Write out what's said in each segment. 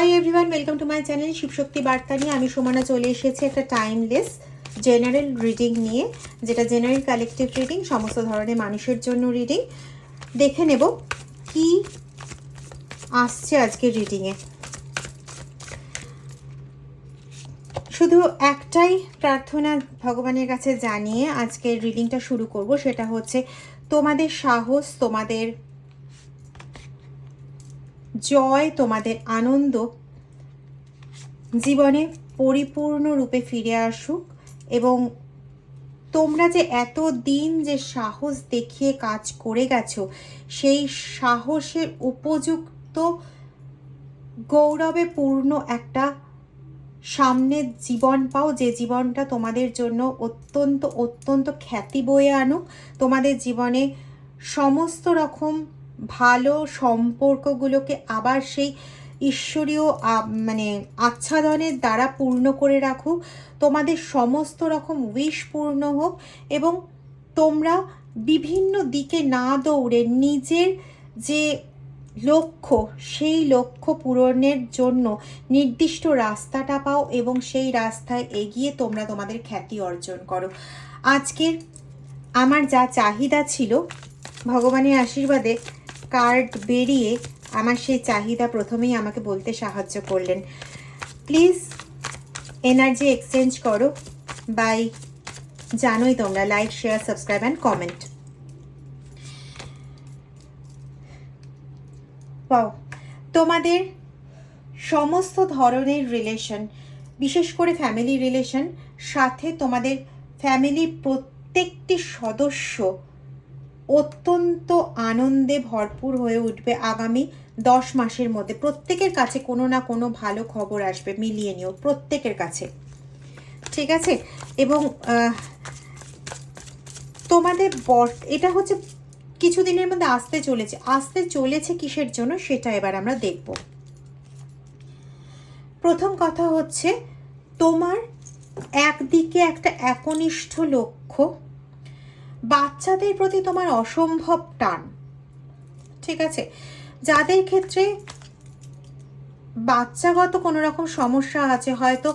Hi everyone welcome to my channel Shivshakti Barta নিয়ে। আমি সমানা চলে এসেছি একটা টাইমলেস জেনারেল রিডিং নিয়ে, যেটা জেনারেল কালেকটিভ রিডিং সমস্ত ধরনের মানুষের জন্য রিডিং দেখে নেব কি আসছে আজকের রিডিংয়ে শুধু একটাই প্রার্থনা ভগবানের কাছে জানিয়ে আজকের রিডিংটা শুরু করব, সেটা হচ্ছে, তোমাদের সাহস, তোমাদের জয় তোমাদের আনন্দ। জীবনে পরিপূর্ণ রূপে ফিরে আসুক এবং তোমরা যে এত দিন যে সাহস দেখিয়ে কাজ করে গেছো, সেই সাহসের উপযুক্ত গৌরবে পূর্ণ একটা সামনের জীবন পাও, যে জীবনটা তোমাদের জন্য অত্যন্ত অত্যন্ত খ্যাতি বয়ে আনুক। তোমাদের জীবনে সমস্ত রকম ভালো সম্পর্কগুলোকে আবার সেই ঈশ্বরীয় মানে আচ্ছাদনের দ্বারা পূর্ণ করে রাখুক। তোমাদের সমস্ত রকম উইশ পূর্ণ হোক এবং তোমরা বিভিন্ন দিকে না দৌড়ে নিজের যে লক্ষ্য, সেই লক্ষ্য পূরণের জন্য নির্দিষ্ট রাস্তাটা পাও এবং সেই রাস্তায় এগিয়ে তোমরা তোমাদের খ্যাতি অর্জন করো। আজকের আমার যা চাহিদা ছিল, ভগবানের আশীর্বাদে কার্ড বেরিয়ে আমার সেই চাহিদা প্রথমেই আমাকে বলতে সাহায্য করলেন। প্লিজ, এনার্জি এক্সচেঞ্জ করো। বাই। জানোই তোমরা, like, share, subscribe and comment তোমাদের সমস্ত ধরনের রিলেশন বিশেষ করে ফ্যামিলি রিলেশন সাথে তোমাদের ফ্যামিলির প্রত্যেকটি সদস্য অত্যন্ত আনন্দে ভরপুর হয়ে উঠবে আগামী দশ মাসের মধ্যে। প্রত্যেকের কাছে কোনো না কোনো ভালো খবর আসবে, মিলিয়ে নিও, প্রত্যেকের কাছে। ঠিক আছে? এবং তোমাদের বর, এটা হচ্ছে কিছুদিনের মধ্যে আসতে চলেছে। আসতে চলেছে কিসের জন্য সেটা এবার আমরা দেখব। প্রথম কথা হচ্ছে, তোমার একদিকে একটা একনিষ্ঠ লক্ষ্য বাচ্চাদের প্রতি তোমার অসম্ভব টান। ঠিক আছে? যাদের ক্ষেত্রে বাচ্চাগত কোনো রকম সমস্যা আছে, হয়তো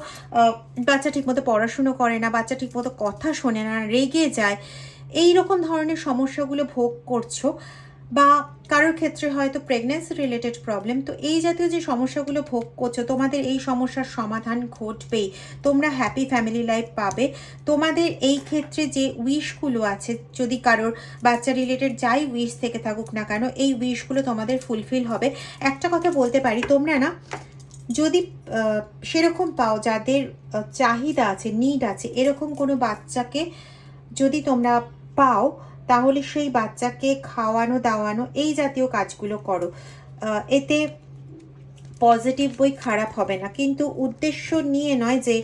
বাচ্চা ঠিকমতো পড়াশুনো করে না, বাচ্চা ঠিকমতো কথা শোনে না, রেগে যায় এই রকম ধরনের সমস্যাগুলো ভোগ করছ বা কারোর ক্ষেত্রে হয়তো প্রেগনেন্সি রিলেটেড প্রবলেম তো এই জাতীয় যে সমস্যাগুলো ভোগ করছ, তোমাদের এই সমস্যার সমাধান ঘটবেই। তোমরা হ্যাপি ফ্যামিলি লাইফ পাবে। তোমাদের এই ক্ষেত্রে যে উইশগুলো আছে, যদি কারোর বাচ্চা রিলেটেড যাই উইশ থেকে থাকুক না কেন, এই উইশগুলো তোমাদের ফুলফিল হবে। একটা কথা বলতে পারি, তোমরা না, যদি সেরকম পাও যাদের চাহিদা আছে নিড আছে, এরকম কোনো বাচ্চাকে যদি তোমরা পাও তাহলে সেই বাচ্চাকে খাওয়ানো, দাওয়ানো এই জাতীয় কাজগুলো করো। এতে পজিটিভ বই খারাপ হবে না। কিন্তু উদ্দেশ্য নিয়ে নয় যে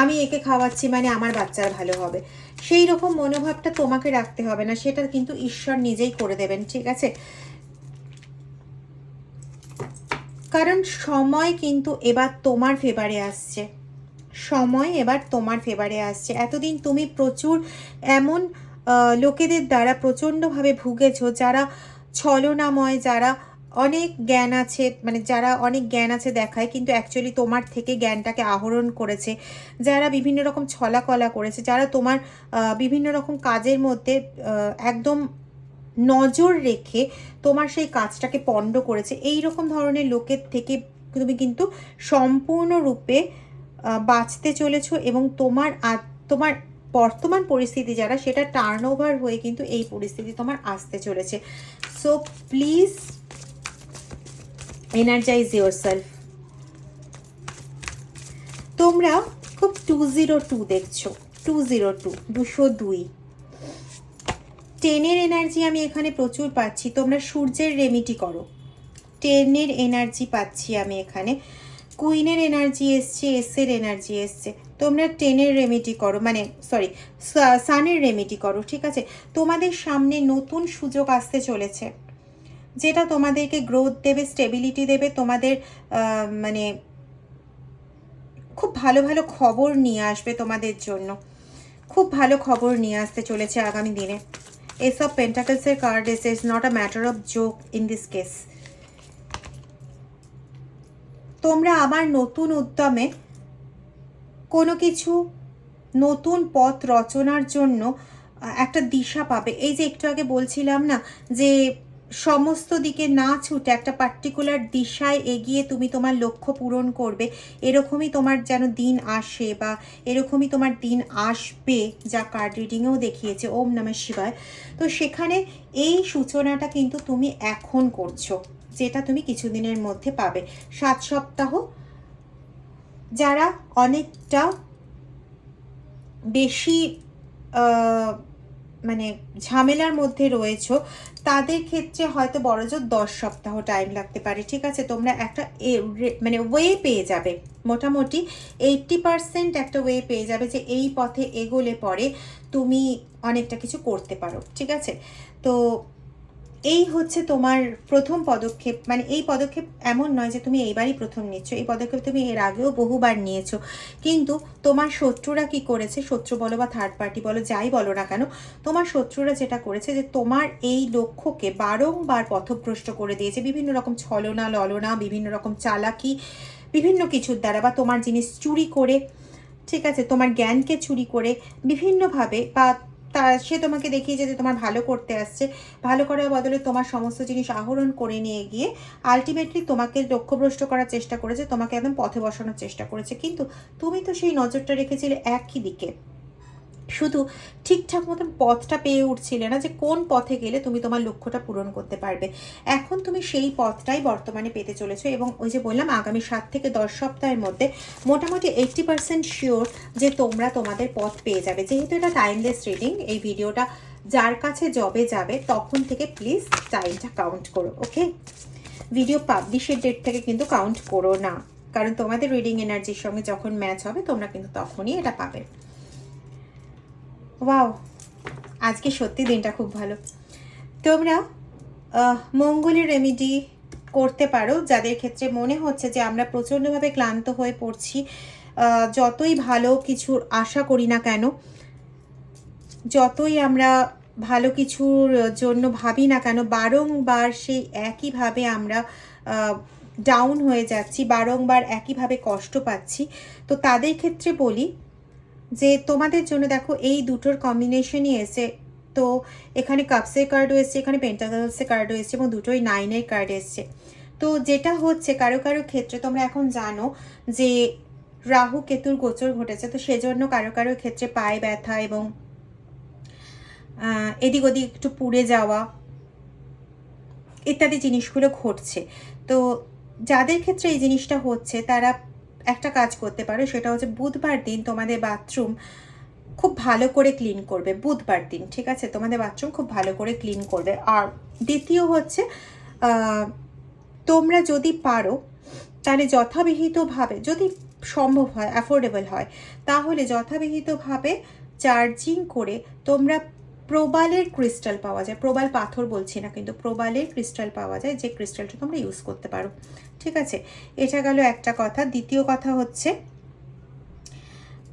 আমি একে খাওয়াচ্ছি মানে আমার বাচ্চার ভালো হবে। সেই রকম মনোভাবটা তোমাকে রাখতে হবে না, সেটা কিন্তু ঈশ্বর নিজেই করে দেবেন, ঠিক আছে? কারণ সময় কিন্তু এবার তোমার ফেভারে আসছে। সময় এবার তোমার ফেভারে আসছে। এতদিন তুমি প্রচুর এমন লোকেদের দ্বারা প্রচণ্ডভাবে ভুগেছ, যারা ছলনাময়, যারা অনেক জ্ঞান আছে মানে যারা অনেক জ্ঞান আছে দেখায়, কিন্তু অ্যাকচুয়ালি তোমার থেকে জ্ঞানটাকে আহরণ করেছে। যারা বিভিন্ন রকম ছলাকলা করেছে, যারা তোমার বিভিন্ন রকম কাজের মধ্যে একদম নজর রেখে তোমার সেই কাজটাকে পণ্ড করেছে। এই রকম ধরনের লোকের থেকে তুমি কিন্তু সম্পূর্ণরূপে বাঁচতে চলেছো এবং তোমার তোমার বর্তমান পরিস্থিতি যারা, সেটা টার্ন ওভার হয়ে কিন্তু এই পরিস্থিতি তোমার আসতে চলেছে। So please energize yourself তোমরা খুব টু জিরো টু দেখছ। টু জিরো টু দুশো দুই। টেনের এনার্জি আমি এখানে প্রচুর পাচ্ছি। তোমরা সূর্যের রেমিটি করো। টেনের এনার্জি পাচ্ছি আমি এখানে। কুইনের এনার্জি এসছে এসের এনার্জি এসছে। তোমরা টেনের রেমিটি করো মানে সরি সানের রেমিটি করো, ঠিক আছে? তোমাদের সামনে নতুন সুযোগ আসতে চলেছে, যেটা তোমাদেরকে গ্রোথ দেবে স্টেবিলিটি দেবে, তোমাদের মানে খুব ভালো ভালো খবর নিয়ে আসবে তোমাদের জন্য। খুব ভালো খবর নিয়ে আসতে চলেছে আগামী দিনে। Ace of পেন্টাকলসের card is not a matter of joke in this case তোমরা আবার নতুন উদ্যমে কোনো কিছু নতুন পথ রচনার জন্য একটা দিশা পাবে। এই যে একটু আগে বলছিলাম না, যে সমস্ত দিকে না ছুটে একটা পার্টিকুলার দিশায় এগিয়ে তুমি তোমার লক্ষ্য পূরণ করবে, এরকমই তোমার যেন দিন আসে বা এরকমই তোমার দিন আসবে যা কার্ড রিডিংয়েও দেখিয়েছে, ওম নমঃ শিবায়। তো সেখানে এই সূচনাটা কিন্তু তুমি এখন করছ, যেটা তুমি কিছুদিনের মধ্যে পাবে। সাত সপ্তাহ যারা অনেকটা বেশি মানে ঝামেলার মধ্যে রয়েছো, তাদের ক্ষেত্রে হয়তো বড়জোর দশ সপ্তাহ টাইম লাগতে পারে, ঠিক আছে? তোমরা একটা মানে ওয়ে পেয়ে যাবে। মোটামুটি এইটটি পারসেন্ট একটা ওয়ে পেয়ে যাবে যে এই পথে এগোলে পরে তুমি অনেকটা কিছু করতে পারো, ঠিক আছে? তো এই হচ্ছে তোমার প্রথম পদক্ষেপ। মানে এই পদক্ষেপ এমন নয় যে তুমি এইবারই প্রথম নিচ্ছ, এই পদক্ষেপ তুমি এর আগেও বহুবার নিয়েছো। কিন্তু তোমার শত্রুরা কি করেছে? শত্রু বলো বা থার্ড পার্টি বলো, যাই বলো না কেন, তোমার শত্রুরা যেটা করেছে যে তোমার এই লক্ষ্যকে বারংবার পথভ্রষ্ট করে দিয়েছে। বিভিন্ন রকম ছলনা, ললনা, বিভিন্ন রকম চালাকি, বিভিন্ন কিছুর দ্বারা বা তোমার জিনিস চুরি করে, ঠিক আছে, তোমার জ্ঞানকে চুরি করে, বিভিন্নভাবে বা তা সে তোমাকে দেখিয়েছে যে তোমার ভালো করতে আসছে। ভালো করার বদলে তোমার সমস্ত জিনিস আহরণ করে নিয়ে গিয়ে আলটিমেটলি তোমাকে লক্ষ্যভ্রষ্ট করার চেষ্টা করেছে, তোমাকে একদম পথে বসানোর চেষ্টা করেছে। কিন্তু তুমি তো সেই নজরটা রেখেছিলে একই দিকে। শুধু ঠিকঠাক মতন পথটা পেয়ে উঠছিলে না যে কোন পথে গেলে তুমি তোমার লক্ষ্যটা পূরণ করতে পারবে। এখন তুমি সেই পথটাই বর্তমানে পেতে চলেছো এবং ওই যে বললাম, আগামী সাত থেকে দশ সপ্তাহের মধ্যে মোটামুটি এইটটি পার্সেন্ট শিওর যে তোমরা তোমাদের পথ পেয়ে যাবে। যেহেতু এটা টাইমলেস রিডিং এই ভিডিওটা যার কাছে জবে যাবে, তখন থেকে প্লিজ টাইমটা কাউন্ট করো ওকে ভিডিও পাবলিশের ডেট থেকে কিন্তু কাউন্ট করো না। কারণ তোমাদের রিডিং এনার্জির সঙ্গে যখন ম্যাচ হবে, তোমরা কিন্তু তখনই এটা পাবে। ওয়াও, আজকে সত্যি দিনটা খুব ভালো। তোমরা মঙ্গলের রেমিডি করতে পারো, যাদের ক্ষেত্রে মনে হচ্ছে যে আমরা প্রচণ্ডভাবে ক্লান্ত হয়ে পড়ছি যতই ভালো কিছুর আশা করি না কেন, যতই আমরা ভালো কিছুর জন্য ভাবি না কেন, বারংবার সেই একইভাবে আমরা ডাউন হয়ে যাচ্ছি, বারংবার একইভাবে কষ্ট পাচ্ছি। তো তাদের ক্ষেত্রে বলি যে তোমাদের জন্য দেখো এই দুটোর কম্বিনেশনই এসে তো এখানে কাপসের কার্ডও এসছে, এখানে পেন্টাগলসের কার্ডও এসছে এবং দুটোই নাইনের কার্ড এসছে। তো যেটা হচ্ছে কারও কারও ক্ষেত্রে তোমরা এখন জানো যে রাহু কেতুর গোচর ঘটেছে, তো সেজন্য কারও কারও ক্ষেত্রে পায়ে ব্যথা এবং এদিক ওদিক একটু পুড়ে যাওয়া ইত্যাদি জিনিসগুলো ঘটছে। তো যাদের ক্ষেত্রে এই জিনিসটা হচ্ছে তারা একটা কাজ করতে পারো, সেটা হচ্ছে বুধবার দিন তোমাদের বাথরুম খুব ভালো করে ক্লিন করবে, বুধবার দিন, ঠিক আছে? তোমাদের বাথরুম খুব ভালো করে ক্লিন করবে। আর দ্বিতীয় হচ্ছে তোমরা যদি পারো, তাহলে যথাবিহিতভাবে যদি সম্ভব হয় অ্যাফোর্ডেবল হয়, তাহলে যথাবিহিতভাবে চার্জিং করে তোমরা প্রবালের ক্রিস্টাল পাওয়া যায়, প্রবাল পাথর বলছি না, কিন্তু প্রবালের ক্রিস্টাল পাওয়া যায়, যে ক্রিস্টালটা তোমরা ইউজ করতে পারো। ঠিক আছে? এটা গেল একটা কথা। দ্বিতীয় কথা হচ্ছে,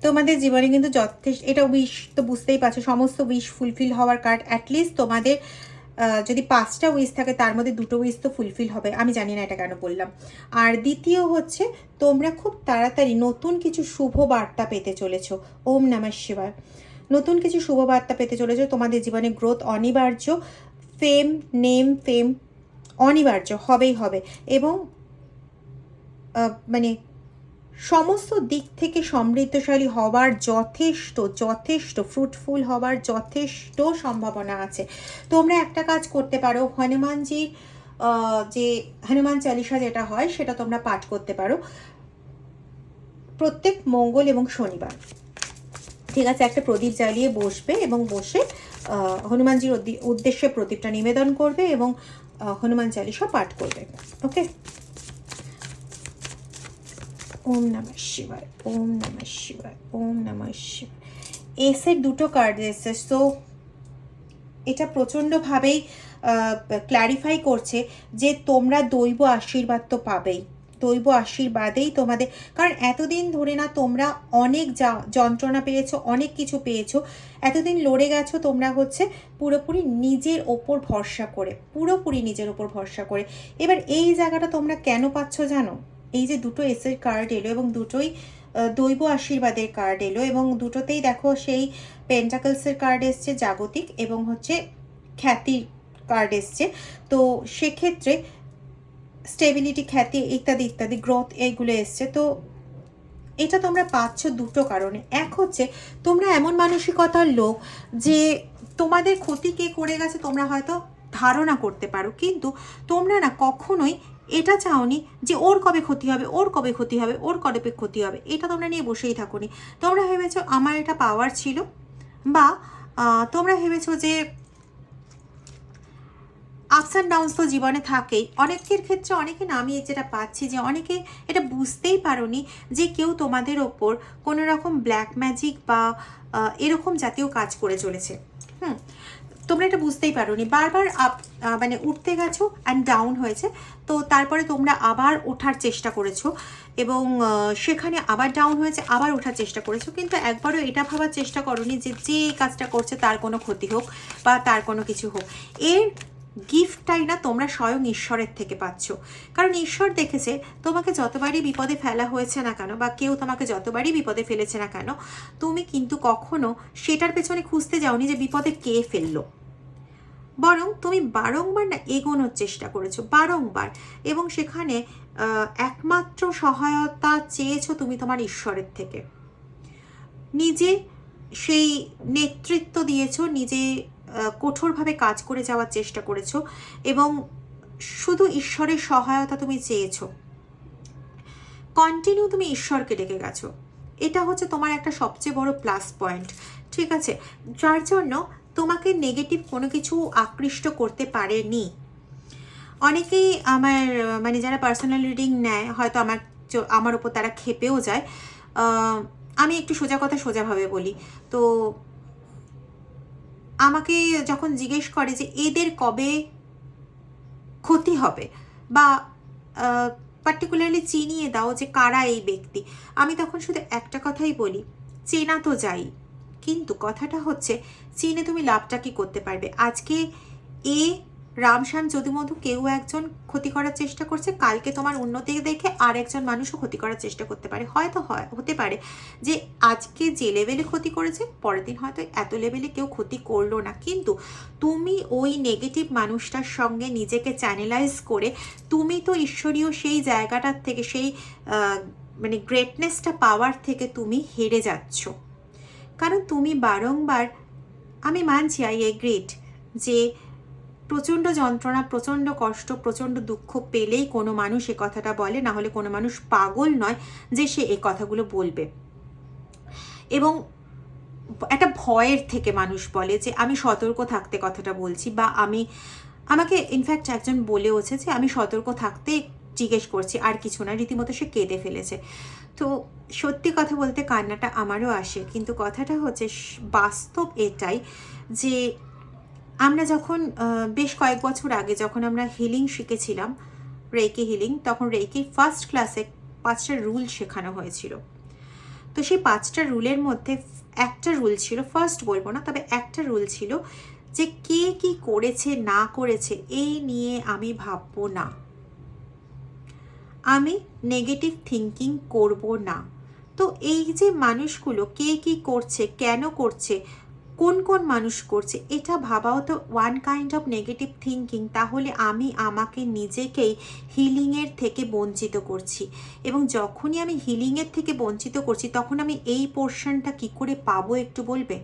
তোমাদের জীবনে কিন্তু যথেষ্ট, এটা উইশ তো বুঝতেই পারছ, সমস্ত উইশ ফুলফিল হওয়ার কার্ড অ্যাটলিস্ট তোমাদের যদি পাঁচটা উইশ থাকে, তার মধ্যে দুটো উইশ তো ফুলফিল হবে। আমি জানি না এটা কেন বললাম। আর দ্বিতীয় হচ্ছে, তোমরা খুব তাড়াতাড়ি নতুন কিছু শুভ বার্তা পেতে চলেছো। ওম নমঃ শিবায়। নতুন কিছু শুভ বার্তা পেতে চলেছো। তোমাদের জীবনে গ্রোথ অনিবার্য। ফেম নেম ফেম অনিবার্য, হবেই হবে। এবং মানে সমস্ত দিক থেকে সমৃদ্ধশালী হওয়ার যথেষ্ট যথেষ্ট ফ্রুটফুল হওয়ার যথেষ্ট সম্ভাবনা আছে। তোমরা একটা কাজ করতে পারো। হনুমানজির যে হনুমান চালিসা যেটা হয়, সেটা তোমরা পাঠ করতে পারো। প্রত্যেক মঙ্গল এবং শনিবার। ঠিক আছে, একটা প্রদীপ জ্বালিয়ে বসবে এবং বসে হনুমানজির উদ্দেশ্যে প্রদীপটা নিবেদন করবে এবং হনুমান চালিসা পাঠ করবে। ওকে ওম নমঃ শিবায়, ওম নমঃ শিবায়, ওম নমঃ শিবায়। এসের দুটো কার্ড এসে সো এটা প্রচণ্ডভাবেই ক্ল্যারিফাই করছে যে তোমরা দৈব আশীর্বাদ তো পাবেই। দৈব আশীর্বাদেই তোমাদের। কারণ এতদিন ধরে না তোমরা অনেক যা যন্ত্রণা পেয়েছ, অনেক কিছু পেয়েছ। এতদিন লড়ে গেছো তোমরা হচ্ছে পুরোপুরি নিজের ওপর ভরসা করে, পুরোপুরি নিজের ওপর ভরসা করে। এবার এই জায়গাটা তোমরা কেন পাচ্ছ জানো? এই যে দুটো এসের কার্ড এলো এবং দুটোই দৈব আশীর্বাদের কার্ড এলো এবং দুটোতেই দেখো সেই পেন্টাকলসের কার্ড এসছে, জাগতিক এবং হচ্ছে খ্যাতির কার্ড এসছে। তো সেক্ষেত্রে স্টেবিলিটি খ্যাতি ইত্যাদি ইত্যাদি গ্রোথ এইগুলো এসছে। তো এটা তোমরা পাচ্ছ দুটো কারণে। এক হচ্ছে, তোমরা এমন মানসিকতার লোক যে তোমাদের ক্ষতি কে করে গেছে তোমরা হয়তো ধারণা করতে পারো, কিন্তু তোমরা না কখনোই এটা চাওনি যে ওর কবে ক্ষতি হবে, ওর কবে ক্ষতি হবে, ওর কবে ক্ষতি হবে, এটা তোমরা নিয়ে বসেই থাকোনি। তোমরা ভেবেছো আমার এটা পাওয়ার ছিল বা তোমরা ভেবেছো যে আপস অ্যান্ড ডাউনস তো জীবনে থাকেই। অনেকের ক্ষেত্রে অনেকে না আমি যেটা পাচ্ছি যে অনেকে এটা বুঝতেই পারোনি যে কেউ তোমাদের ওপর কোনো রকম ব্ল্যাক ম্যাজিক বা এরকম জাতীয় কাজ করে চলেছে। হুম, তোমরা এটা বুঝতেই পারোনি। বারবার আপ মানে উঠতে গেছো অ্যান্ড ডাউন হয়েছে, তো তারপরে তোমরা আবার ওঠার চেষ্টা করেছ এবং সেখানে আবার ডাউন হয়েছে, আবার ওঠার চেষ্টা করেছ, কিন্তু একবারও এটা ভাবার চেষ্টা করনি যে যে কাজটা করছে তার কোনো ক্ষতি হোক বা তার কোনো কিছু হোক। এর গিফটটাই না তোমরা স্বয়ং ঈশ্বরের থেকে পাচ্ছ। কারণ ঈশ্বর দেখেছে, তোমাকে যতবারই বিপদে ফেলা হয়েছে না কেন, বা কেউ তোমাকে যতবারই বিপদে ফেলেছে না কেন, তুমি কিন্তু কখনো সেটার পেছনে খুঁজতে যাওনি যে বিপদে কে ফেলল। বরং তুমি বারংবার না এগোনোর চেষ্টা করেছ, বারংবার। এবং সেখানে একমাত্র সহায়তা চেয়েছো তুমি তোমার ঈশ্বরের থেকে। নিজে সেই নেতৃত্ব দিয়েছ, নিজে কঠোরভাবে কাজ করে যাওয়ার চেষ্টা করেছ এবং শুধু ঈশ্বরের সহায়তা তুমি চেয়েছো। কন্টিনিউ তুমি ঈশ্বরকে ডেকে গেছো। এটা হচ্ছে তোমার একটা সবচেয়ে বড় প্লাস পয়েন্ট ঠিক আছে? যার জন্য তোমাকে নেগেটিভ কোনো কিছু আকৃষ্ট করতে পারেনি। অনেকেই আমার মানে যারা পার্সোনাল রিডিং নেয়, হয়তো আমার আমার ওপর তারা খেপেও যায়। আমি একটু সোজা কথা সোজাভাবে বলি। তো আমাকে যখন জিজ্ঞেস করে যে এদের কবে ক্ষতি হবে বা পার্টিকুলারলি চিনিয়ে দাও যে কারা এই ব্যক্তি, আমি তখন শুধু একটা কথাই বলি, চেনা তো যাই। কিন্তু কথাটা হচ্ছে, চিনে তুমি লাভটা কি করতে পারবে? আজকে এ রামশ্যাম যদুমধু কেউ একজন ক্ষতি করার চেষ্টা করছে, কালকে তোমার উন্নতি দেখে আর একজন মানুষও ক্ষতি করার চেষ্টা করতে পারে। হয়তো হয়, হতে পারে যে আজকে যে লেভেলে ক্ষতি করেছে, পরের দিন হয়তো এত লেভেলে কেউ ক্ষতি করল না। কিন্তু তুমি ওই নেগেটিভ মানুষটার সঙ্গে নিজেকে চ্যানেলাইজ করে, তুমি তো ঈশ্বরীয় সেই জায়গাটার থেকে, সেই মানে গ্রেটনেসটা পাওয়ার থেকে তুমি হেরে যাচ্ছ। কারণ তুমি বারংবার, আমি মানছি আই এগ্রিড যে প্রচণ্ড যন্ত্রণা, প্রচণ্ড কষ্ট, প্রচণ্ড দুঃখ পেলেই কোনো মানুষ এ কথাটা বলে, না হলে কোনো মানুষ পাগল নয় যে সে এই কথাগুলো বলবে। এবং একটা ভয়ের থেকে মানুষ বলে যে, আমি সতর্ক থাকতে কথাটা বলছি বা আমি, আমাকে ইনফ্যাক্ট একজন বলেওছে যে, আমি সতর্ক থাকতে জিজ্ঞেস করছি, আর কিছু না, রীতিমতো সে কেঁদে ফেলেছে। তো সত্যি কথা বলতে কান্নাটা আমারও আসে, কিন্তু কথাটা হচ্ছে বাস্তব এটাই যে আমরা যখন বেশ কয়েক বছর আগে যখন আমরা হিলিং শিখেছিলাম রেকি হিলিং তখন রেকি ফার্স্ট ক্লাসে পাঁচটা রুল শেখানো হয়েছিল। তো সেই পাঁচটা রুলের মধ্যে একটা রুল ছিল ফার্স্ট বলব না, তবে একটা রুল ছিল যে কে কি করেছে, না করেছে এই নিয়ে আমি ভাববো না। আমি নেগেটিভ থিঙ্কিং করব না। তো এই যে মানুষগুলো কে কি করছে, কেন করছে কোন কোন মানুষ করছে, এটা ভাবাও তো one kind of negative thinking তাহলে আমি আমাকে নিজেকেই হিলিংয়ের থেকে বঞ্চিত করছি। এবং যখনই আমি হিলিংয়ের থেকে বঞ্চিত করছি, তখন আমি এই পোর্শনটা কি করে পাবো একটু বলবে?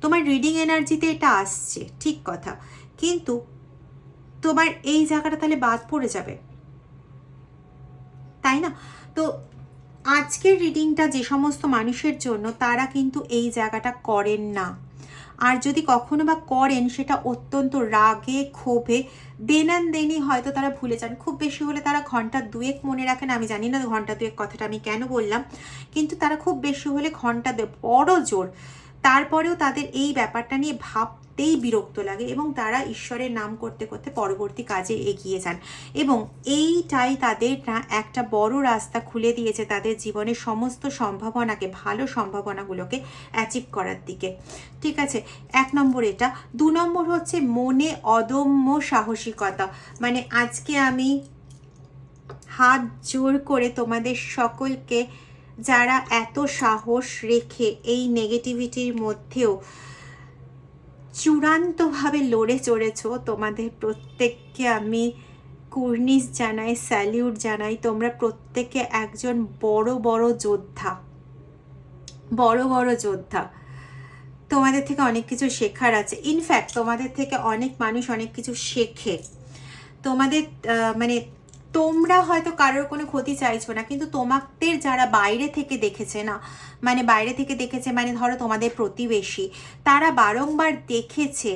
তোমার রিডিং এনার্জিতে এটা আসছে, ঠিক কথা। কিন্তু তোমার এই জায়গাটা তাহলে বাদ পড়ে যাবে। তাই না? তো আজকের রিডিংটা যে সমস্ত মানুষের জন্য, তারা কিন্তু এই জায়গাটা করেন না। আর যদি কখনো বা করেন, সেটা অত্যন্ত রাগে, ক্ষোভে দেনান দেনি হয়তো তারা ভুলে যান। খুব বেশি হলে তারা ঘণ্টা দুয়েক মনে রাখেন। আমি জানি না ঘণ্টা দুয়েক কথাটা আমি কেন বললাম, কিন্তু তারা খুব বেশি হলে ঘণ্টা দু বড় জোর। তারপরেও তাদের এই ব্যাপারটা নিয়ে ভাবতেই বিরক্ত লাগে এবং তারা ঈশ্বরের নাম করতে করতে পরবর্তী কাজে এগিয়ে যান। এবং এইটাই তাদের না, একটা বড় রাস্তা খুলে দিয়েছে তাদের জীবনের সমস্ত সম্ভাবনাকে, ভালো সম্ভাবনাগুলোকে অ্যাচিভ করার দিকে। ঠিক আছে? এক নম্বর এটা। দু নম্বর হচ্ছে মনে অদম্য সাহসিকতা। মানে আজকে আমি হাত জোর করে তোমাদের সকলকে যারা এত সাহস রেখে এই নেগেটিভিটির মধ্যেও চূড়ান্তভাবে লড়ে চড়েছ। তোমাদের প্রত্যেককে আমি কুর্নিশ জানাই, স্যালিউট জানাই। তোমরা প্রত্যেকে একজন বড় বড় যোদ্ধা। বড় বড় যোদ্ধা। তোমাদের থেকে অনেক কিছু শেখার আছে। ইনফ্যাক্ট তোমাদের থেকে অনেক মানুষ অনেক কিছু শেখে। তোমাদের মানে তোমরা হয়তো কারোর কোনো ক্ষতি চাইছো না, কিন্তু তোমাদের যারা বাইরে থেকে দেখেছে না মানে বাইরে থেকে দেখেছে মানে ধরো তোমাদের প্রতিবেশী, তারা বারংবার দেখেছে,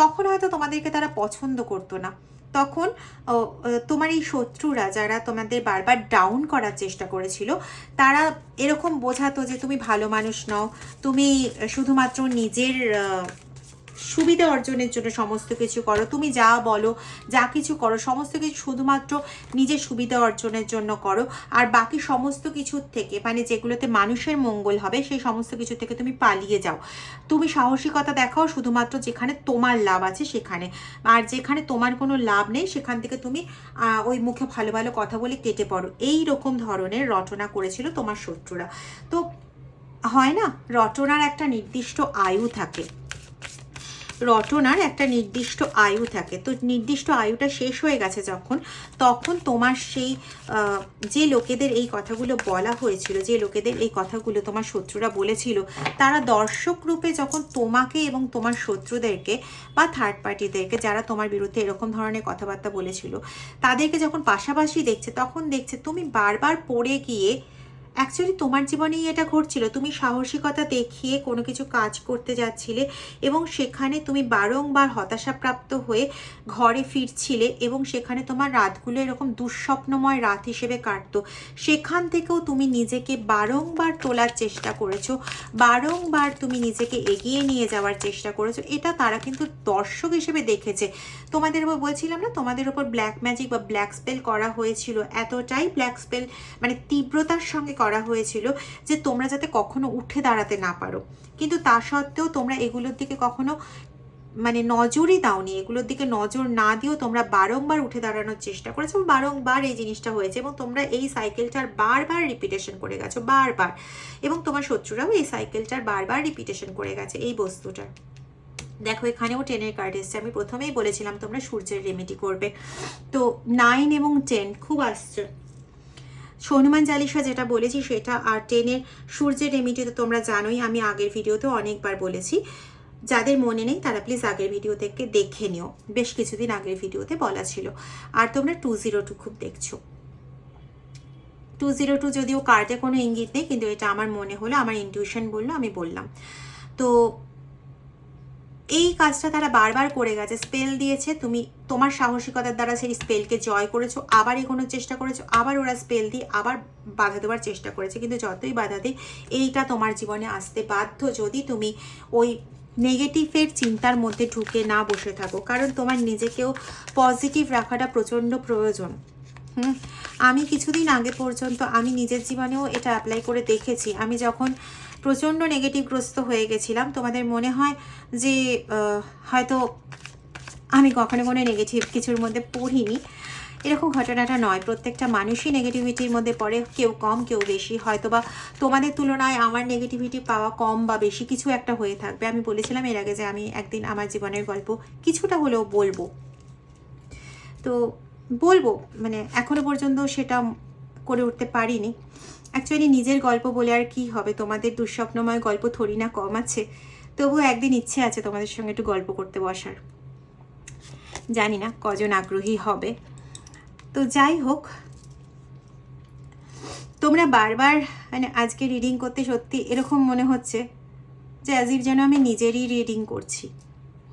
তখন হয়তো তোমাদেরকে তারা পছন্দ করতো না। তখন তোমার এই শত্রুরা যারা তোমাদের বারবার ডাউন করার চেষ্টা করেছিল, তারা এরকম বোঝাতো যে তুমি ভালো মানুষ নও, তুমি শুধুমাত্র নিজের সুবিধা অর্জনের জন্য সমস্ত কিছু করো। তুমি যা বলো, যা কিছু করো, সমস্ত কিছু শুধুমাত্র নিজের সুবিধা অর্জনের জন্য করো। আর বাকি সমস্ত কিছুর থেকে মানে যেগুলোতে মানুষের মঙ্গল হবে, সেই সমস্ত কিছু থেকে তুমি পালিয়ে যাও। তুমি সাহসিকতা দেখাও শুধুমাত্র যেখানে তোমার লাভ আছে সেখানে। আর যেখানে তোমার কোনো লাভ নেই, সেখান থেকে তুমি ওই মুখে ভালো ভালো কথা বলে কেটে পড়ো। এই রকম ধরনের রচনা করেছিল তোমার শত্রুরা। তো হয় না? রটনার একটা নির্দিষ্ট আয়ু থাকে। রটনার একটা নির্দিষ্ট আয়ু থাকে। তো নির্দিষ্ট আয়ুটা শেষ হয়ে গেছে যখন, তখন তোমার সেই যে লোকেদের এই কথাগুলো বলা হয়েছিল, যে লোকেদের এই কথাগুলো তোমার শত্রুরা বলেছিল, তারা দর্শক রূপে যখন তোমাকে এবং তোমার শত্রুদেরকে বা থার্ড পার্টিদেরকে যারা তোমার বিরুদ্ধে এরকম ধরনের কথাবার্তা বলেছিল, তাদেরকে যখন পাশাপাশি দেখছে, তখন দেখছে তুমি বারবার পড়ে গিয়ে অ্যাকচুয়ালি তোমার জীবনেই এটা ঘটছিল। তুমি সাহসিকতা দেখিয়ে কোনো কিছু কাজ করতে যাচ্ছিলে এবং সেখানে তুমি বারংবার হতাশাপ্রাপ্ত হয়ে ঘরে ফিরছিলে এবং সেখানে তোমার রাতগুলো এরকম দুঃস্বপ্নময় রাত হিসেবে কাটতো। সেখান থেকেও তুমি নিজেকে বারংবার তোলার চেষ্টা করেছ, বারংবার তুমি নিজেকে এগিয়ে নিয়ে যাওয়ার চেষ্টা করেছ। এটা তারা কিন্তু দর্শক হিসেবে দেখেছে। তোমাদের উপর বলছিলাম না, তোমাদের উপর ব্ল্যাক ম্যাজিক বা ব্ল্যাক স্পেল করা হয়েছিল। এতটাই ব্ল্যাক স্পেল মানে তীব্রতার সঙ্গে করা হয়েছিল যে তোমরা যাতে কখনো উঠে দাঁড়াতে না পারো। কিন্তু তা সত্ত্বেও তোমরা এগুলোর দিকে কখনো মানে নজরই দাওনি। এগুলোর দিকে নজর না দিয়েও তোমরা বারংবার উঠে দাঁড়ানোর চেষ্টা করেছ বারংবার এই জিনিসটা হয়েছে এবং তোমরা এই সাইকেলটার বারবার রিপিটেশন করে গেছো, বারবার। এবং তোমার শত্রুরাও এই সাইকেলটার বারবার রিপিটেশন করে গেছে এই বস্তুটার। দেখো, এখানেও টেনের কার্ড এসছে। আমি প্রথমেই বলেছিলাম তোমরা সূর্যের রেমেডি করবে। তো নাইন এবং টেন খুব আসছে। হনুমান চালিশা যেটা বলেছি, সেটা আর টেনের সূর্যের রেমেডি তো তোমরা জানোই, আমি আগের ভিডিওতে অনেকবার বলেছি। যাদের মনে নেই, তারা প্লিজ আগের ভিডিও থেকে দেখে নিও। বেশ কিছুদিন আগের ভিডিওতে বলা ছিল। আর তোমরা টু জিরো টু খুব দেখছ। টু জিরো টু যদিও কার্ডে কোনো ইঙ্গিত নেই, কিন্তু এটা আমার মনে হলো, আমার ইনটিউশন বলল, আমি বললাম। তো এই কাজটা তারা বারবার করে গেছে। স্পেল দিয়েছে, তুমি তোমার সাহসিকতার দ্বারা সেই স্পেলকে জয় করেছ, আবার এগোনোর চেষ্টা করেছ, আবার ওরা স্পেল দিয়ে আবার বাধা দেওয়ার চেষ্টা করেছে। কিন্তু যতই বাধা দিই, এইটা তোমার জীবনে আসতে বাধ্য যদি তুমি ওই নেগেটিভের চিন্তার মধ্যে ঢুকে না বসে থাকো। কারণ তোমার নিজেকেও পজিটিভ রাখাটা প্রচণ্ড প্রয়োজন। হুম, আমি কিছুদিন আগে পর্যন্ত আমি নিজের জীবনেও এটা অ্যাপ্লাই করে দেখেছি। আমি যখন প্রচণ্ড নেগেটিভগ্রস্ত হয়ে গেছিলাম। তোমাদের মনে হয় যে হয়তো আমি কখনো কোনো নেগেটিভ কিছুর মধ্যে পড়িনি। এরকম ঘটনাটা নয়। প্রত্যেকটা মানুষই নেগেটিভিটির মধ্যে পড়ে। কেউ কম, কেউ বেশি। হয়তো বা তোমাদের তুলনায় আমার নেগেটিভিটি পাওয়া কম বা বেশি কিছু একটা হয়ে থাকবে। আমি বলেছিলাম এর আগে যে আমি একদিন আমার জীবনের গল্প কিছুটা হলেও বলব। তো বলব মানে এখনও পর্যন্ত সেটা করে উঠতে পারিনি। অ্যাকচুয়ালি নিজের গল্প বলে আর কি হবে? তোমাদের দুঃস্বপ্নময় গল্প থরি না কম আছে। তবুও একদিন ইচ্ছে আছে তোমাদের সঙ্গে একটু গল্প করতে বসার। জানি না কজন আগ্রহী হবে। তো যাই হোক, তোমরা বারবার মানে আজকে রিডিং করতে সত্যি এরকম মনে হচ্ছে যে অ্যাজিভ যেন আমি নিজেরই রিডিং করছি।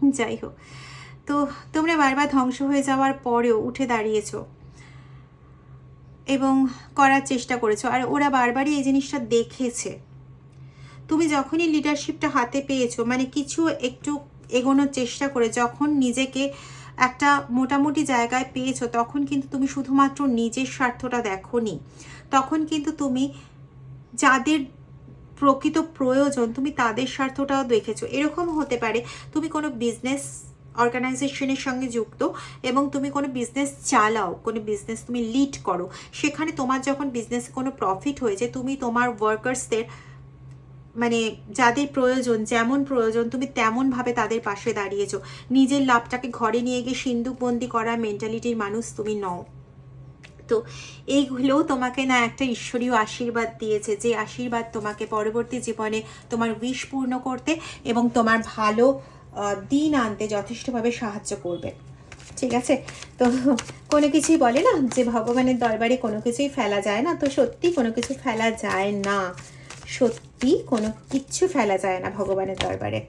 যাই হোক, তো তোমরা বারবার ধ্বংস হয়ে যাওয়ার পরেও উঠে দাঁড়িয়েছো। এবং করার চেষ্টা করেছ। আর ওরা বারবারই এই জিনিসটা দেখেছে। তুমি যখনই লিডারশিপটা হাতে পেয়েছ মানে কিছু একটু এগোনোর চেষ্টা করে যখন নিজেকে একটা মোটামুটি জায়গায় পেয়েছ, তখন কিন্তু তুমি শুধুমাত্র নিজের স্বার্থটা দেখোনি। তখন কিন্তু তুমি যাদের প্রকৃত প্রয়োজন, তুমি তাদের স্বার্থটাও দেখেছ। এরকম হতে পারে, তুমি কোনো বিজনেস অর্গানাইজেশনের সঙ্গে যুক্ত এবং তুমি কোনো বিজনেস চালাও, কোনো বিজনেস তুমি লিড করো, সেখানে তোমার যখন বিজনেসে কোনো প্রফিট হয়েছে, তুমি তোমার ওয়ার্কার্সদের মানে যাদের প্রয়োজন, যেমন প্রয়োজন, তুমি তেমনভাবে তাদের পাশে দাঁড়িয়েছো। নিজের লাভটাকে ঘরে নিয়ে গিয়ে সিন্দুকবন্দি করা মেন্টালিটির মানুষ তুমি নও। তো এইগুলোও তোমাকে না একটা ঈশ্বরীয় আশীর্বাদ দিয়েছে, যে আশীর্বাদ তোমাকে পরবর্তী জীবনে তোমার উইশ পূর্ণ করতে এবং তোমার ভালো দিন আনতে যথেষ্টভাবে সাহায্য করবে। ঠিক আছে? তো কোনো কিছুই বলে না যে ভগবানের দরবারে কোনো কিছুই ফেলা যায় না। তো সত্যি কোনো কিছু ফেলা যায় না। সত্যি কোনো কিচ্ছু ফেলা যায় না ভগবানের দরবারে।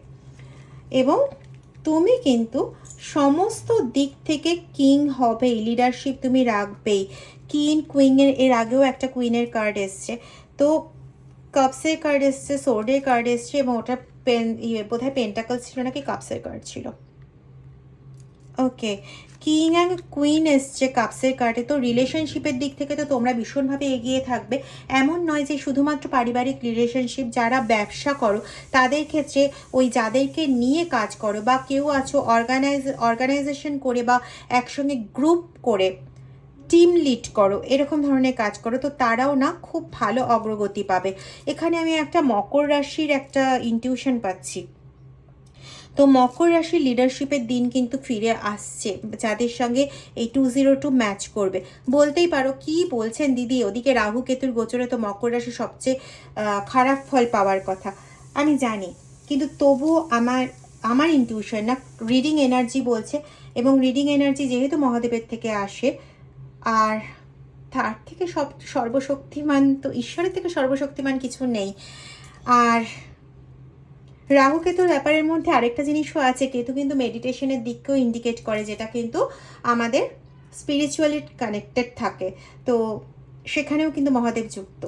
এবং তুমি কিন্তু সমস্ত দিক থেকে কিং হবেই লিডারশিপ তুমি রাখবেই। কিং কুইনের এর আগেও একটা কুইনের কার্ড এসছে। তো কাপসের কার্ড এসছে সোর্ডের কার্ড এসছে এবং ওটা পেন ইয়ে বোধহয় পেন্টাকল ছিল নাকি কাপসের কার্ড ছিল? ওকে কিং অ্যান্ড কুইন এসছে কাপসের কার্ডে তো রিলেশনশিপের দিক থেকে তো তোমরা ভীষণভাবে এগিয়ে থাকবে। এমন নয় যে শুধুমাত্র পারিবারিক রিলেশনশিপ যারা ব্যবসা করো, তাদের ক্ষেত্রে ওই যাদেরকে নিয়ে কাজ করো বা কেউ আছো অর্গানাইজ অর্গানাইজেশন করে বা একসঙ্গে গ্রুপ করে টিম লিড করো, এরকম ধরনের কাজ করো, তো তারাও না খুব ভালো অগ্রগতি পাবে। এখানে আমি একটা মকর রাশির একটা ইনটিউশন পাচ্ছি। তো মকর রাশির লিডারশিপের দিন কিন্তু ফিরে আসছে, যাদের সঙ্গে এই টু জিরো টু ম্যাচ করবে। বলতেই পারো, কি বলছেন দিদি? ওদিকে রাহু কেতুর গোচরে তো মকর রাশি সবচেয়ে খারাপ ফল পাওয়ার কথা। আমি জানি, কিন্তু তবুও আমার আমার ইনটিউশন না রিডিং এনার্জি বলছে, এবং রিডিং এনার্জি যেহেতু মহাদেবের থেকে আসে আর তার থেকে সব সর্বশক্তিমান তো ঈশ্বরের থেকে সর্বশক্তিমান কিছু নেই। আর রাহু কেতুর ব্যাপারের মধ্যে আরেকটা জিনিসও আছে, কেতু কিন্তু মেডিটেশনের দিককেও ইন্ডিকেট করে, যেটা কিন্তু আমাদের স্পিরিচুয়ালি কানেক্টেড থাকে। তো সেখানেও কিন্তু মহাদেব যুক্ত।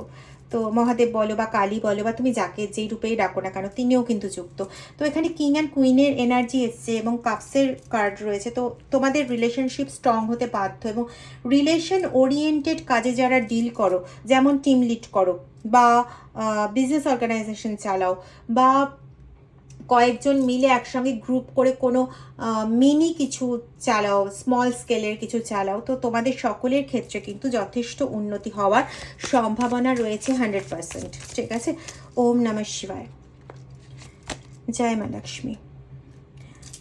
তো মহাদেব বলো বা কালী বলো বা তুমি যাকে যেই রূপেই ডাকো না কেন, তিনিও কিন্তু যুক্ত। তো এখানে কিং অ্যান্ড কুইনের এনার্জি এসছে এবং কাপসের কার্ড রয়েছে। তো তোমাদের রিলেশনশিপ স্ট্রং হতে বাধ্য এবং রিলেশন ওরিয়েন্টেড কাজে যারা ডিল করো, যেমন টিম লিড করো বা বিজনেস অর্গানাইজেশন চালাও বা কয়েকজন মিলে একসঙ্গে গ্রুপ করে কোনো মিনি কিছু চালাও স্মল স্কেলের কিছু চালাও। তো তোমাদের সকলের ক্ষেত্রে কিন্তু যথেষ্ট উন্নতি হওয়ার সম্ভাবনা রয়েছে হান্ড্রেড পার্সেন্ট ঠিক আছে? ওম নমঃ শিবায়। জয় মা লক্ষ্মী।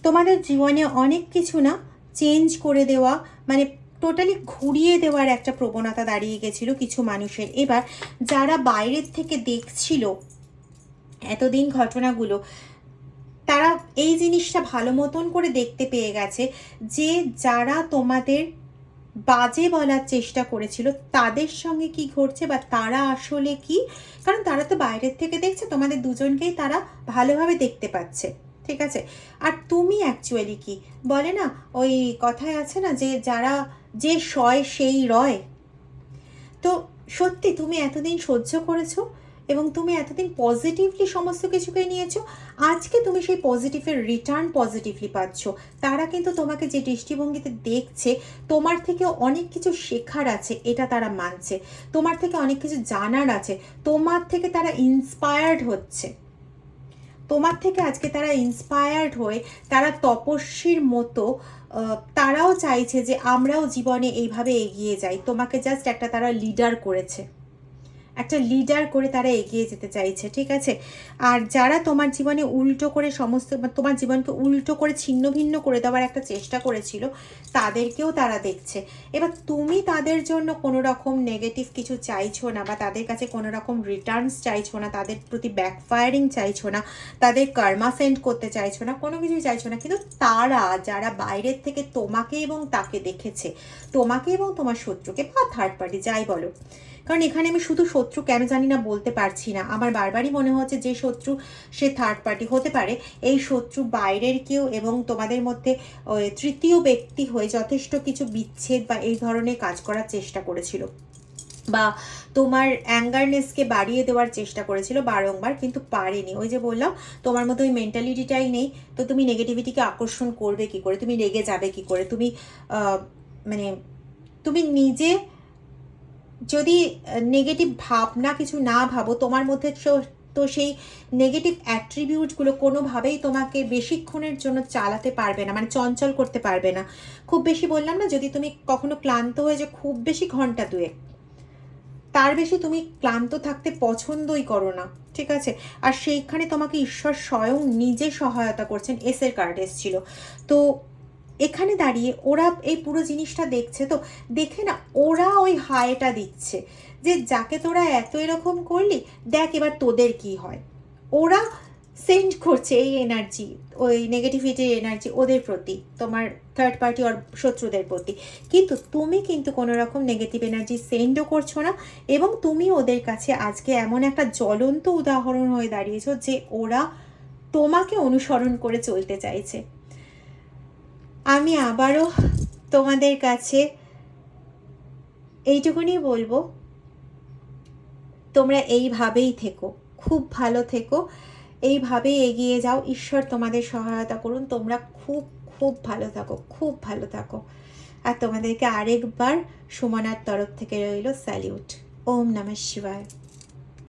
তোমাদের জীবনে অনেক কিছু না চেঞ্জ করে দেওয়া মানে টোটালি ঘুরিয়ে দেওয়ার একটা প্রবণতা দাঁড়িয়ে গেছিল কিছু মানুষের। এবার যারা বাইরের থেকে দেখছিল, এতদিন ঘটনাগুলো তারা এই জিনিসটা ভালো মতন করে দেখতে পেয়ে গেছে যে যারা তোমাদের বাজে বলার চেষ্টা করেছিল, তাদের সঙ্গে কি ঘটছে বা তারা আসলে কি? কারণ তারা তো বাইরের থেকে দেখছে, তোমাদের দুজনকেই তারা ভালোভাবে দেখতে পাচ্ছে, ঠিক আছে? আর তুমি অ্যাকচুয়ালি কি? বলে না, ওই কথায় আছে না যে যারা যে সয় সেই রয়। তো সত্যি তুমি এতদিন সহ্য করেছ? এবং তুমি এতদিন পজিটিভলি সমস্ত কিছুকে নিয়েছো, আজকে তুমি সেই পজিটিভের রিটার্ন পজিটিভলি পাচ্ছ। তারা কিন্তু তোমাকে যে দৃষ্টিভঙ্গিতে দেখছে, তোমার থেকে অনেক কিছু শেখার আছে, এটা তারা মানছে। তোমার থেকে অনেক কিছু জানার আছে, তোমার থেকে তারা ইন্সপায়ার্ড হচ্ছে। তোমার থেকে আজকে তারা ইন্সপায়ার্ড হয়ে, তারা তপস্বীর মতো তারাও চাইছে যে আমরাও জীবনে এইভাবে এগিয়ে যাই। তোমাকে জাস্ট একটা তারা লিডার করেছে। একটা লিডার করে তারা এগিয়ে যেতে চাইছে, ঠিক আছে? আর যারা তোমার জীবনে উল্টো করে সমস্ত তোমার জীবনকে উল্টো করে ছিন্ন ভিন্ন করে দেওয়ার একটা চেষ্টা করেছিল, তাদেরকেও তারা দেখছে। এবার তুমি তাদের জন্য কোনো রকম নেগেটিভ কিছু চাইছো না, বা তাদের কাছে কোনো রকম রিটার্নস চাইছো না, তাদের প্রতি ব্যাকফায়ারিং চাইছো না, তাদের কার্মা সেন্ড করতে চাইছো না, কোনো কিছুই চাইছো না, কিন্তু তারা, যারা বাইরের থেকে তোমাকে এবং তাকে দেখেছে, তোমাকে এবং তোমার শত্রুকে, বা থার্ড পার্টি যাই বলো কারণ এখানে আমি শুধু শত্রু কেন জানি না বলতে পারছি না। আমার বারবারই মনে হচ্ছে যে শত্রু সে থার্ড পার্টি হতে পারে। এই শত্রু বাইরের কেউ এবং তোমাদের মধ্যে তৃতীয় ব্যক্তি হয়ে যথেষ্ট কিছু বিচ্ছেদ বা এই ধরনের কাজ করার চেষ্টা করেছিল। বা তোমার অ্যাঙ্গারনেসকে বাড়িয়ে দেওয়ার চেষ্টা করেছিল বারংবার, কিন্তু পারেনি। ওই যে বললাম, তোমার মতো ওই মেন্টালিটিটাই নেই, তো তুমি নেগেটিভিটিকে আকর্ষণ করবে কি করে? তুমি রেগে যাবে কি করে? তুমি মানে তুমি নিজে যদি নেগেটিভ ভাবনা কিছু না ভাবো, তোমার মধ্যে তো- সেই নেগেটিভ অ্যাট্রিবিউটগুলো কোনোভাবেই তোমাকে বেশিক্ষণের জন্য চালাতে পারবে না মানে চঞ্চল করতে পারবে না। খুব বেশি বললাম না, যদি তুমি কখনো ক্লান্ত হয়ে যে খুব বেশি ঘণ্টা দুয়েক। তার বেশি তুমি ক্লান্ত থাকতে পছন্দই করো না, ঠিক আছে? আর সেইখানে তোমাকে ঈশ্বর স্বয়ং নিজে সহায়তা করছেন এসের কার্ড এসছিল। তো এখানে দাঁড়িয়ে ওরা এই পুরো জিনিসটা দেখছে। তো দেখে না, ওরা ওই হাইটা দিচ্ছে যে, যাকে তোরা এত এরকম করলি, দেখ এবার তোদের কি হয়। ওরা সেন্ড করছে এই এনার্জি ওই নেগেটিভিটির এনার্জি ওদের প্রতি, তোমার থার্ড পার্টি আর শত্রুদের প্রতি। কিন্তু তুমি কিন্তু কোনো রকম নেগেটিভ এনার্জি সেন্ডও করছ না এবং তুমি ওদের কাছে আজকে এমন একটা জ্বলন্ত উদাহরণ হয়ে দাঁড়িয়েছো যে, ওরা তোমাকে অনুসরণ করে চলতে চাইছে। আমি আবারও তোমাদের কাছে এইটুকুনি বলব। তোমরা এইভাবেই থেকো, খুব ভালো থেকো। এইভাবেই এগিয়ে যাও। ঈশ্বর তোমাদের সহায়তা করুন। তোমরা খুব খুব ভালো থাকো, খুব ভালো থাকো। আর তোমাদেরকে আরেকবার সুমনার তরফ থেকে রইল স্যালিউট। ওম নমঃ শিবায়।